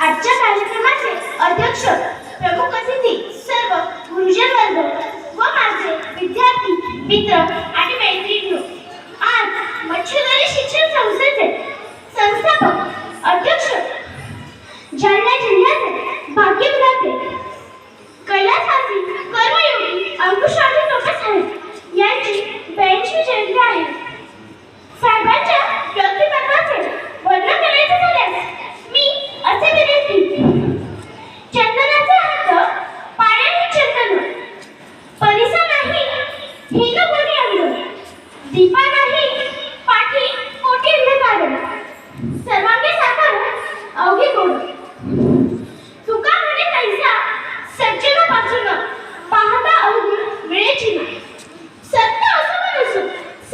आजच्या कार्यक्रमाचे अध्यक्ष प्रमुख अतिथी सर्व गुरुजन वर्ग व माझे विद्यार्थी मित्र आणि मैत्रिणी आज मच्छीदारी शिक्षण संस्थेचे संस्थापक अध्यक्ष जालना जिल्ह्याचे भाग्यविधाते कैलासाची कर्मयोगी अंकुशराजे टोपे साहेब यांची ब्याऐंशी जयंती आहे. साहेब दीपा नाही पाठी मोठी अंधकार सर्वांगे साकार अवघे गोड तुका म्हणे कैसा सज्जनापासून पाहता अवघड वेळेची नाही. सत्य असो वा नसो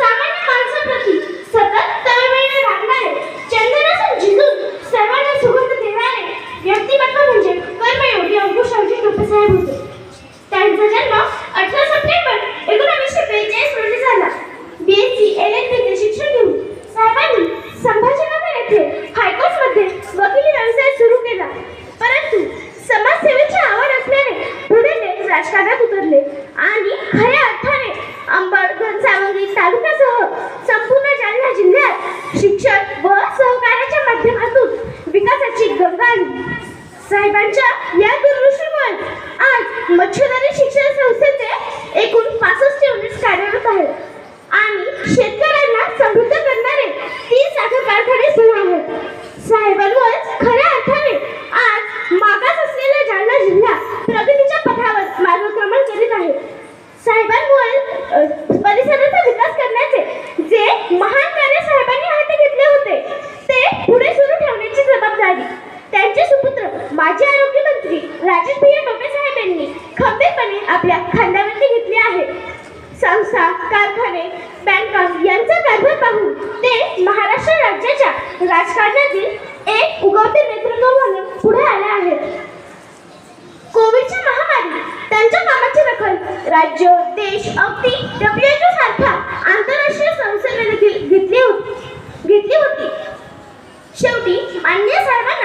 सामान्य माणसाप्रती सतत तळमळीने राहणारे चंदनासन झिजून सर्वांना सुगंध देणारे व्यक्तिमत्व म्हणजे कर्मयोगी अंकुशावजी टोपेसाहेब होते. साहेबांच्या या दूरदृष्टीमुळे आज मच्छीमारी शिक्षण संस्थेचे एकूण पासष्ट युनिट्स कार्यरत आहेत आणि शेतकऱ्यांना समृद्ध करणारे तीन साखर कारखाने सुरू आहेत. साहेबांवर खऱ्या अर्थाने आज मागास असलेला जालना जिल्हा प्रगतीच्या पथावर मार्गक्रमण करीत आहे. साहेबांवर अ, परिसराचा विकास करण्याचे जे महान कार्य साहेबांनी हाती घेतले होते ते पुढे सुरू ठेवण्याची जबाबदारी त्यांचे माजी आरोग्य मंत्री राजेश भैया टोपे यांनी खंबीरपणे आपल्या खांद्यावरती घेतले आहे. संस्था कारखाने बँका यांचा कारभार पाहून ते महाराष्ट्र राज्याच्या राजकारणातील एक उगवते नेतृत्व म्हणून पुढे आले आहेत. कोविडच्या महामारी त्यांच्या कामाची दखल राज्य देश अगदी डब्ल्यूएचओ सारख्या आंतरराष्ट्रीय संस्थेने देखील घेतली होती. घेतली होती. शेवटी मान्य साहेबांना